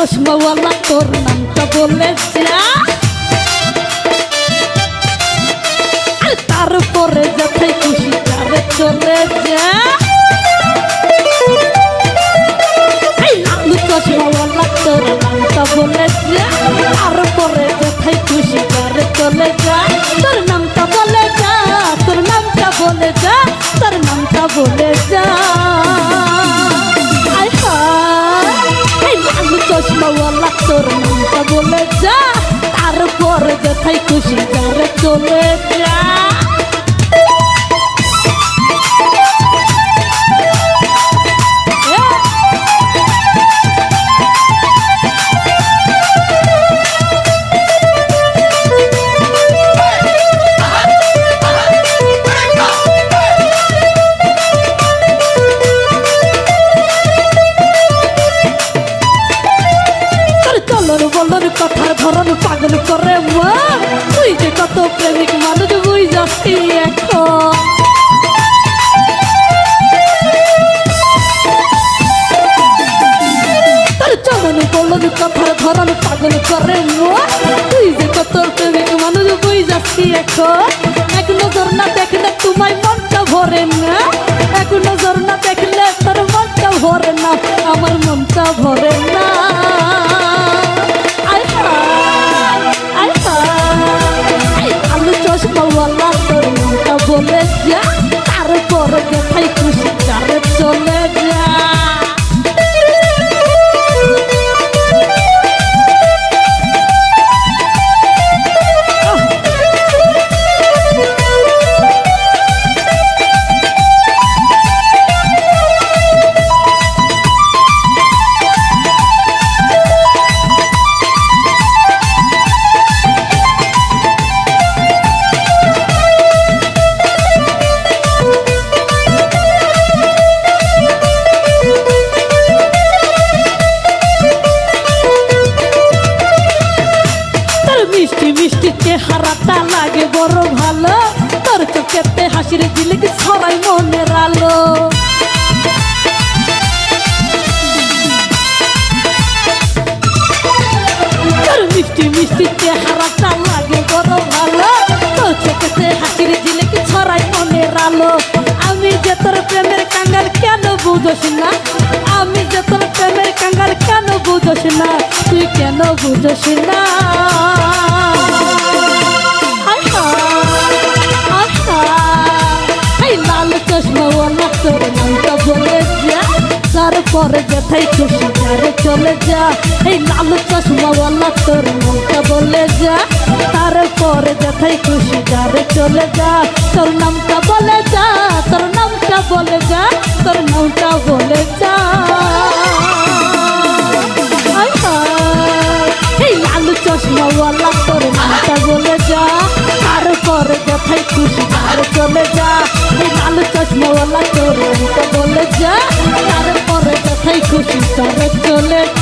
চশমাওয়ালা তোর নামটা বলে তারপরে যাথাই খুশি তারে চলে যা। চশমাওয়ালা তোর নামটা বলে তারপরে যাথাই খুশি তারে চলে যা। তোর নামটা বলে যা, তোর নামটা বলে যা। তোর নামটা বলে যা তারপর যথাই খুশি যারে চলে যা চলর বলর কথার ধরন পাগল করে মা। তুই যে কত প্রেমিক মানুষ বুঝ যাচ্ছি এখন। চলন বলর কথার ধরন পাগল করে মা। তুই যে কত প্রেমিক মানুষ বুঝ যাচ্ছি এখন। এক নজর না দেখলে তোমায় মনটা ভরে না। এক নজর না দেখলে তোর মনটা ভরে না। আমার মনটা ভরে না। মিষ্টি মিষ্টি চেহারাটা লাগে বড় ভালো। তোর চোখেতে হাসির ঝিলিক ছড়াই মনের আলো। তোর মিষ্টি মিষ্টি চেহারাটা লাগে বড় ভালো। তোর চোখেতে হাসির ঝিলিক ছড়াই মনের আলো। আমি যে তোর প্রেমের কাঙ্গাল কেন বুঝোস না? আমি যে তোর প্রেমের কাঙ্গাল কেন বুঝোস না? তুই কেন বুঝোস না? তারপরে যেথাই খুশি যারে চলে যা। এই লাল চশমাওয়ালা তোর নামটা বলে যা। তারপরে যেথাই খুশি যারে চলে যা। তোর নামটা বলে যা, তোর নামটা বলে যা, তোর নামটা বলে যা। এই লালু চশমাওয়ালা তোর নামটা বলে যা। তারপরে যথাই খুশি তার চলে যা। এই লালু চশমাওয়ালা তোর নামটা বলে যা। তারপরে মাথায় খুশি সবে চলেছে